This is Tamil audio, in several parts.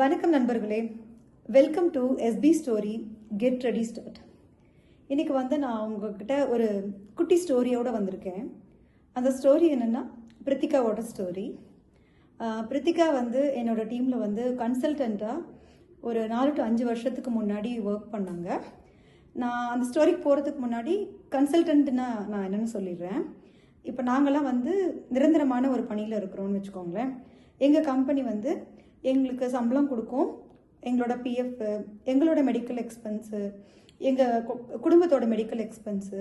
வணக்கம் நண்பர்களே. Welcome to SP story get ready start இன்னைக்கு வந்து நான் உங்ககிட்ட ஒரு குட்டி ஸ்டோரியோடு வந்திருக்கேன். அந்த ஸ்டோரி என்னென்னா பிரித்திகாவோட ஸ்டோரி பிரித்திகா வந்து என்னோட டீமில் வந்து கன்சல்டண்ட்டாக ஒரு நாலு டு அஞ்சு வருஷத்துக்கு முன்னாடி ஒர்க் பண்ணாங்க. நான் அந்த ஸ்டோரிக்கு போகிறதுக்கு முன்னாடி கன்சல்டன்ட்னா நான் என்னென்னு சொல்லிடுறேன். இப்போ நாங்களாம் வந்து நிரந்தரமான ஒரு பணியில் இருக்கிறோன்னு வச்சுக்கோங்களேன். எங்கள் கம்பெனி வந்து எங்களுக்கு சம்பளம் கொடுக்கும். எங்களோட பிஎஃப் எங்களோட மெடிக்கல் எக்ஸ்பென்ஸு எங்கள் குடும்பத்தோட மெடிக்கல் எக்ஸ்பென்ஸு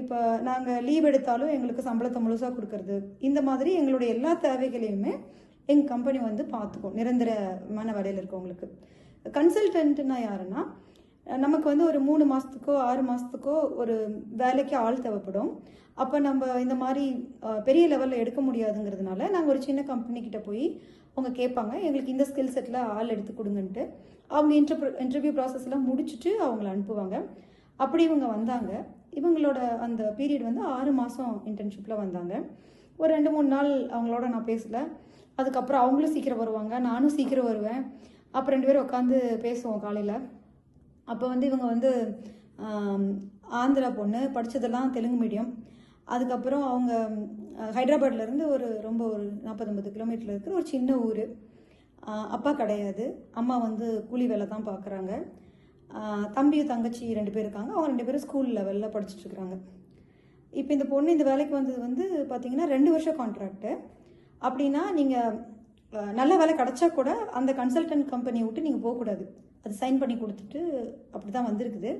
இப்போ நாங்கள் லீவ் எடுத்தாலும் எங்களுக்கு சம்பளத்தை முழுசாக கொடுக்கறது. இந்த மாதிரி எங்களுடைய எல்லா தேவைகளையுமே எங்கள் கம்பெனி வந்து பார்த்துக்கும். நிரந்தரமான வேலையில் இருக்கவங்களுக்கு. கன்சல்டன்ட்னா யாருன்னா நமக்கு வந்து ஒரு மூணு மாதத்துக்கோ ஆறு மாதத்துக்கோ ஒரு வேலைக்கு ஆள் தேவைப்படும். அப்போ நம்ம இந்த மாதிரி பெரிய லெவலில் எடுக்க முடியாதுங்கிறதுனால நாங்கள் ஒரு சின்ன கம்பெனிக்கிட்ட போய் அவங்க கேட்பாங்க எங்களுக்கு இந்த ஸ்கில் செட்டில் ஆள் எடுத்து கொடுங்கன்ட்டு. அவங்க இன்டர்வியூ இன்டர்வியூ ப்ராசஸ்லாம் முடிச்சுட்டு அவங்கள அனுப்புவாங்க. அப்படி இவங்க வந்தாங்க. இவங்களோட அந்த பீரியட் வந்து ஆறு மாதம் இன்டர்ன்ஷிப்பில் வந்தாங்க. ஒரு ரெண்டு மூணு நாள் அவங்களோட நான் பேசல. அதுக்கப்புறம் அவங்களும் சீக்கிரம் வருவாங்க நானும் சீக்கிரம் வருவேன். அப்போ ரெண்டு பேரும் உட்காந்து பேசுவோம் காலையில். அப்போ வந்து இவங்க வந்து ஆந்திரா பொண்ணு படித்ததெல்லாம் தெலுங்கு மீடியம் அதுக்கப்புறம் அவங்க ஹைதராபாட்லேருந்து ஒரு ரொம்ப ஒரு நாற்பது ஐம்பது கிலோமீட்டரில் இருக்கிற ஒரு சின்ன ஊர். அப்பா கிடையாது. அம்மா வந்து கூலி வேலை தான் பார்க்குறாங்க தம்பியும் தங்கச்சி ரெண்டு பேர் இருக்காங்க. அவங்க ரெண்டு பேரும் ஸ்கூல் லெவலில் படிச்சுட்ருக்குறாங்க இப்போ இந்த பொண்ணு இந்த வேலைக்கு வந்தது வந்து பார்த்தீங்கன்னா ரெண்டு வருஷம் கான்ட்ராக்ட்டு அப்படின்னா நீங்கள் நல்ல வேலை கிடச்சா கூட அந்த கன்சல்டன்ட் கம்பெனியை விட்டு நீங்கள் போகக்கூடாது. அது சைன் பண்ணி கொடுத்துட்டு அப்படி தான் வந்திருக்குது.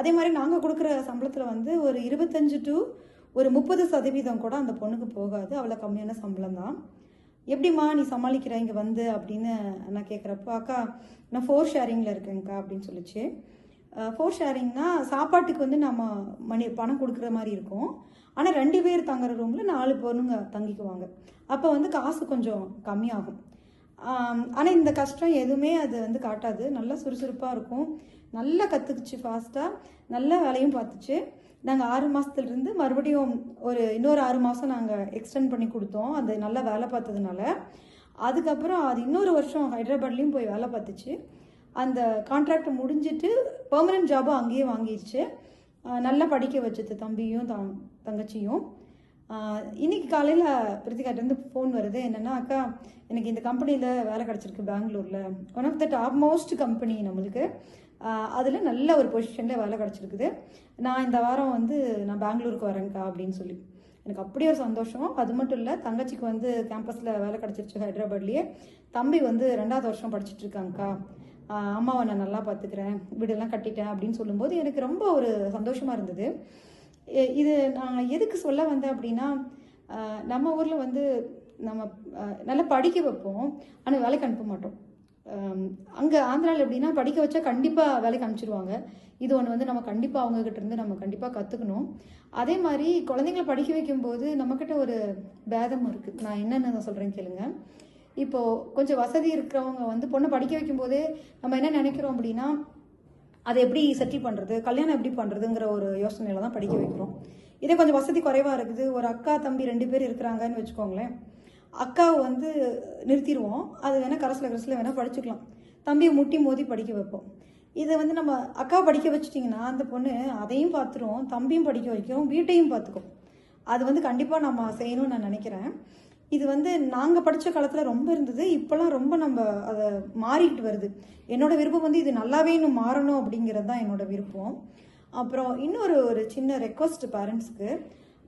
அதே மாதிரி நாங்கள் கொடுக்குற சம்பளத்தில் வந்து ஒரு இருபத்தஞ்சு டு ஒரு முப்பது சதவீதம் கூட அந்த பொண்ணுக்கு போகாது. அவ்வளோ கம்மியான சம்பளம் தான். எப்படிம்மா நீ சமாளிக்கிற? இங்கே வந்து அப்படின்னு நான் கேட்குறப்போ அக்கா நான் ஃபோர் ஷேரிங்கில் இருக்கேங்க்கா அப்படின்னு சொல்லிச்சு. ஃபோர் ஷேரிங்னா சாப்பாட்டுக்கு வந்து நம்ம மணி பணம் கொடுக்குற மாதிரி இருக்கும். ஆனால் ரெண்டு பேர் தங்குற ரூமில் நாலு பொண்ணுங்க தங்கிக்குவாங்க. அப்போ வந்து காசு கொஞ்சம் கம்மியாகும். ஆனால் இந்த கஷ்டம் எதுவுமே அது வந்து காட்டாது. நல்லா சுறுசுறுப்பாக இருக்கும். நல்லா கற்றுக்குச்சு ஃபாஸ்ட்டாக நல்ல வேலையும் பார்த்துச்சு. நாங்கள் ஆறு மாதத்துலேருந்து மறுபடியும் ஒரு இன்னொரு ஆறு மாதம் நாங்கள் எக்ஸ்டெண்ட் பண்ணி கொடுத்தோம். அது நல்லா வேலை பார்த்ததுனால. அதுக்கப்புறம் அது இன்னொரு வருஷம் ஹைதராபாத்லேயும் போய் வேலை பார்த்துச்சு. அந்த கான்ட்ராக்ட் முடிஞ்சிட்டு பெர்மனன்ட் ஜாபும் அங்கேயே வாங்கிடுச்சு நல்லா படிக்க வச்சது தம்பியும் தங்கச்சியும். இன்னைக்கு காலையில் பிரித்திகாட்டேருந்து ஃபோன் வருது. என்னென்னா அக்கா எனக்கு இந்த கம்பெனியில் வேலை கிடச்சிருக்கு பெங்களூரில். One of the top most company நம்மளுக்கு. அதில் நல்ல ஒரு பொசிஷனில் வேலை கிடச்சிருக்குது. நான் இந்த வாரம் வந்து நான் பெங்களூருக்கு வரேங்க்கா அப்படின்னு சொல்லி. எனக்கு அப்படி ஒரு சந்தோஷம். அது மட்டும் இல்லை தங்கச்சிக்கு வந்து கேம்பஸில் வேலை கிடச்சிருச்சு ஹைதராபாத்லேயே. தம்பி வந்து ரெண்டாவது வருஷம் படிச்சுட்டு இருக்காங்கக்கா. அம்மாவை நான் நல்லா பார்த்துக்கிறேன் வீடெல்லாம் கட்டிட்டேன் அப்படின்னு சொல்லும்போது எனக்கு ரொம்ப ஒரு சந்தோஷமாக இருந்தது. இது நான் எதுக்கு சொல்ல வந்தேன் அப்படின்னா நம்ம ஊரில் வந்து நம்ம நல்லா படிக்க வைப்போம் ஆனால் வேலைக்கு அனுப்ப மாட்டோம். அங்கே ஆந்திராவில் எப்படின்னா படிக்க வச்சா கண்டிப்பாக வேலைக்கு அனுப்பிச்சிடுவாங்க இது ஒன்று வந்து நம்ம கண்டிப்பாக அவங்கக்கிட்ட இருந்து நம்ம கண்டிப்பாக கற்றுக்கணும் அதே மாதிரி குழந்தைங்களை படிக்க வைக்கும்போது நம்மக்கிட்ட ஒரு பேதம் இருக்குது நான் என்னென்ன சொல்கிறேன்னு சொல்கிறேன் கேளுங்க. இப்போது கொஞ்சம் வசதி இருக்கிறவங்க வந்து பொண்ணை படிக்க வைக்கும்போதே நம்ம என்ன நினைக்கிறோம் அப்படின்னா அதை எப்படி செட்டில் பண்ணுறது கல்யாணம் எப்படி பண்ணுறதுங்கிற ஒரு யோசனையில் தான் படிக்க வைக்கிறோம். இதே கொஞ்சம் வசதி குறைவாக இருக்குது. ஒரு அக்கா தம்பி ரெண்டு பேர் இருக்கிறாங்கன்னு வச்சுக்கோங்களேன். அக்காவை வந்து நிறுத்திடுவோம். அது வேணால் கரசில் கரசில் வேணால் படிச்சுக்கலாம். தம்பியை முட்டி மோதி படிக்க வைப்போம். இதை வந்து நம்ம அக்கா படிக்க வச்சிட்டிங்கன்னா அந்த பொண்ணு அதையும் பார்த்துரும் தம்பியும் படிக்க வைக்கிறோம் வீட்டையும் பார்த்துக்கும். அது வந்து கண்டிப்பாக நம்ம செய்யணும்னு நான் நினைக்கிறேன். இது வந்து நாங்கள் படித்த காலத்தில் ரொம்ப இருந்தது. இப்போலாம் ரொம்ப நம்ம அதை மாறிக்கிட்டு வருது. என்னோடய விருப்பம் வந்து இது நல்லாவே இன்னும் மாறணும் அப்படிங்கிறது தான் என்னோட விருப்பம். அப்புறம் இன்னொரு ஒரு சின்ன ரெக்வஸ்ட் பேரண்ட்ஸ்க்கு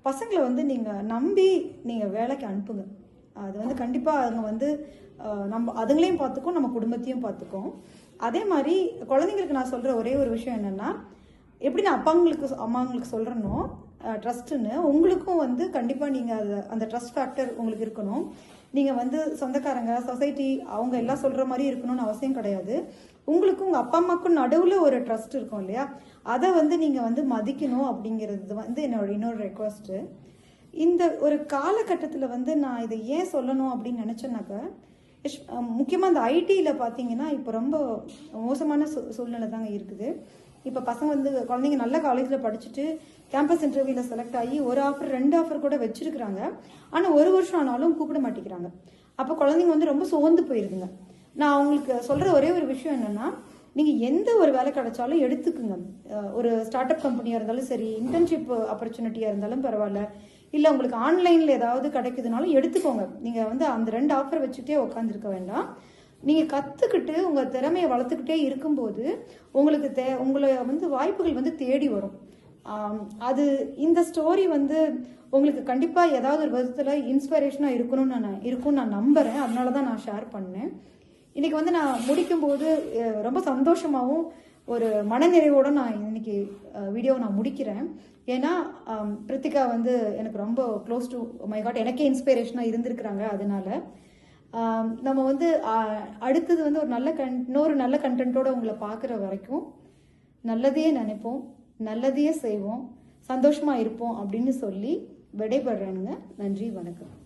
பசங்களை வந்து நீங்கள் நம்பி நீங்கள் வேலைக்கு அனுப்புங்க. அது வந்து கண்டிப்பாக அவங்க வந்து நம்ம அதுங்களையும் பார்த்துக்கும் நம்ம குடும்பத்தையும் பார்த்துக்கும் அதே மாதிரி குழந்தைங்களுக்கு நான் சொல்கிற ஒரே ஒரு விஷயம் என்னென்னா எப்படி நான் அப்பாங்களுக்கு அம்மாங்களுக்கு சொல்கிறேனோ ட்ரஸ்ட்டுன்னு உங்களுக்கும் வந்து கண்டிப்பாக நீங்கள் அது அந்த ட்ரஸ்ட் ஃபேக்டர் உங்களுக்கு இருக்கணும். நீங்கள் வந்து சொந்தக்காரங்க சொசைட்டி அவங்க எல்லாம் சொல்கிற மாதிரி இருக்கணும்னு அவசியம் கிடையாது. உங்களுக்கும் உங்கள் அப்பா அம்மாக்கும் நடுவில் ஒரு ட்ரஸ்ட் இருக்கும் இல்லையா? அதை வந்து நீங்கள் வந்து மதிக்கணும் அப்படிங்கிறது வந்து என்னோட இன்னொரு ரெக்வஸ்ட்டு இந்த ஒரு காலகட்டத்தில் வந்து நான் இதை ஏன் சொல்லணும் அப்படின்னு நினச்சேன்னாக்க முக்கியமாக இந்த ஐடியில் பார்த்தீங்கன்னா இப்போ ரொம்ப மோசமான சூ சூழ்நிலை தாங்க இருக்குது. இப்போ பசங்க வந்து குழந்தைங்க நல்ல காலேஜில் படிச்சுட்டு கேம்பஸ் இன்டர்வியூவில் செலக்ட் ஆகி ஒரு ஆஃபர் ரெண்டு ஆஃபர் கூட வச்சிருக்கிறாங்க. ஆனால் ஒரு வருஷம் ஆனாலும் கூப்பிட மாட்டேங்கிறாங்க. அப்போ குழந்தைங்க வந்து ரொம்ப சோர்ந்து போயிருதுங்க நான் அவங்களுக்கு சொல்கிற ஒரே ஒரு விஷயம் என்னென்னா நீங்கள் எந்த ஒரு வேலை கிடைச்சாலும் எடுத்துக்குங்க. ஒரு ஸ்டார்ட் அப் கம்பெனியாக இருந்தாலும் சரி இன்டர்ன்ஷிப் ஆப்பர்ச்சுனிட்டியாக இருந்தாலும் பரவாயில்ல. இல்லை உங்களுக்கு ஆன்லைனில் ஏதாவது கிடைக்குதுனாலும் எடுத்துக்கோங்க. நீங்கள் வந்து அந்த ரெண்டு ஆஃபர் வச்சுட்டே உட்காந்துருக்க வேண்டாம். நீங்கள் கற்றுக்கிட்டு உங்கள் திறமையை வளர்த்துக்கிட்டே இருக்கும்போது உங்களுக்கு தே உங்களை வந்து வாய்ப்புகள் வந்து தேடி வரும். அது இந்த ஸ்டோரி வந்து உங்களுக்கு கண்டிப்பாக ஏதாவது ஒரு விதத்தில் இன்ஸ்பிரேஷனாக இருக்கணும்னு நான் இருக்கும்னு நான் நம்புகிறேன் அதனால தான் நான் ஷேர் பண்ணேன். இன்றைக்கி வந்து நான் முடிக்கும்போது ரொம்ப சந்தோஷமாகவும் ஒரு மனநிறைவோடு நான் இன்னைக்கு வீடியோவை நான் முடிக்கிறேன். ஏன்னா பிரித்திகா வந்து எனக்கு ரொம்ப க்ளோஸ் டு மை காட் எனக்கே இன்ஸ்பிரேஷனாக இருந்திருக்கிறாங்க. அதனால நம்ம வந்து அடுத்தது வந்து ஒரு நல்ல கன் இன்னொரு நல்ல கண்டென்ட்டோட உங்களை பார்க்குற வரைக்கும் நல்லதையே நினைப்போம் நல்லதையே செய்வோம் சந்தோஷமாக இருப்போம் அப்படின்னு சொல்லி விடைபடுறேனுங்க நன்றி வணக்கம்.